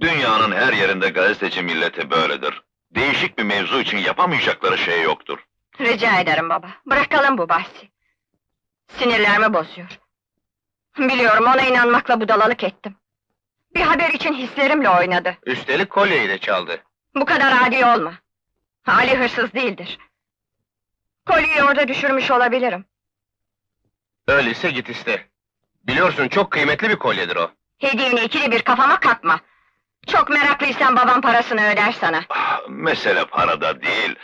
Dünyanın her yerinde gazeteci milleti böyledir. Değişik bir mevzu için yapamayacakları şey yoktur. Rica ederim baba. Bırakalım bu bahsi. Sinirlerimi bozuyor. Biliyorum ona inanmakla budalalık ettim. Bir haber için hislerimle oynadı. Üstelik kolyeyi de çaldı. Bu kadar adi olma. Ali hırsız değildir. Kolyeyi orada düşürmüş olabilirim. Öyleyse git iste. Biliyorsun çok kıymetli bir kolyedir o. Hediyeni ikili bir kafama kakma. Çok meraklıysan babam parasını öder sana. Ah, Mesele parada değil.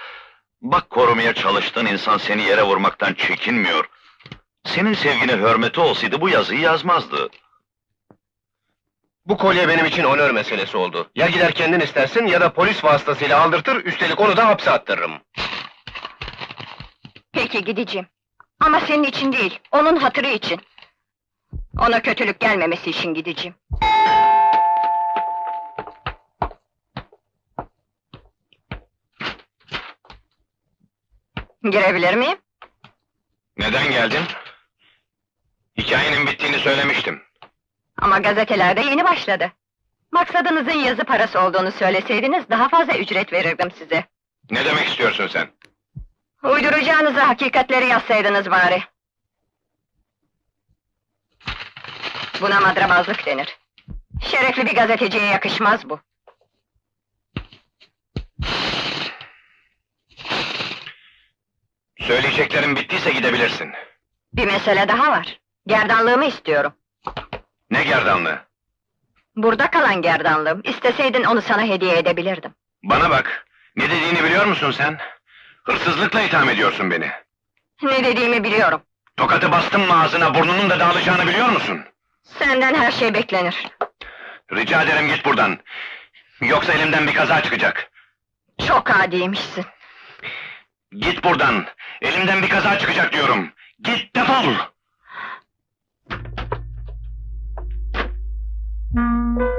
Bak korumaya çalıştığın insan seni yere vurmaktan çekinmiyor. Senin sevgine hürmeti olsaydı bu yazıyı yazmazdı. Bu kolye benim için onör meselesi oldu. Ya gider kendin istersin ya da polis vasıtasıyla aldırtır, üstelik onu da hapse attırırım. Peki gideceğim. Ama senin için değil, onun hatırı için. Ona kötülük gelmemesi için gideceğim. Girebilir miyim? Neden geldin? Hikayenin bittiğini söylemiştim. Ama gazetelerde yeni başladı. Maksadınızın yazı parası olduğunu söyleseydiniz daha fazla ücret verirdim size. Ne demek istiyorsun sen? Uyduracağınızı hakikatleri yazsaydınız bari. Buna madrabazlık denir. Şerefli bir gazeteciye yakışmaz bu. Söyleyeceklerin bittiyse gidebilirsin. Bir mesele daha var. Gerdanlığımı istiyorum. Ne gerdanlığı? Burada kalan gerdanlığım. İsteseydin onu sana hediye edebilirdim. Bana bak, ne dediğini biliyor musun sen? Hırsızlıkla itham ediyorsun beni. Ne dediğimi biliyorum. Tokatı bastım mı ağzına, burnunun da dağılacağını biliyor musun? Senden her şey beklenir. Rica ederim git buradan. Yoksa elimden bir kaza çıkacak. Çok adiymişsin. Git buradan. Elimden bir kaza çıkacak diyorum. Git defol.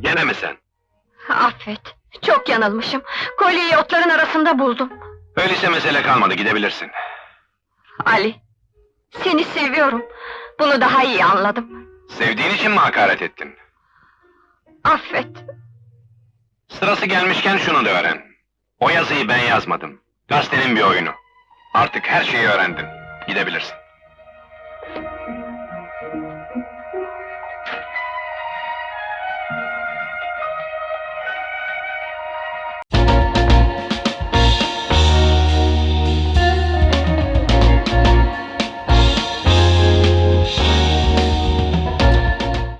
Gene mi sen? Affet. Çok yanılmışım. Kolyeyi otların arasında buldum. Öyleyse mesele kalmadı, gidebilirsin. Ali. Seni seviyorum. Bunu daha iyi anladım. Sevdiğin için mi hakaret ettin? Affet. Sırası gelmişken şunu da öğren. O yazıyı ben yazmadım. Gazetenin bir oyunu. Artık her şeyi öğrendin. Gidebilirsin.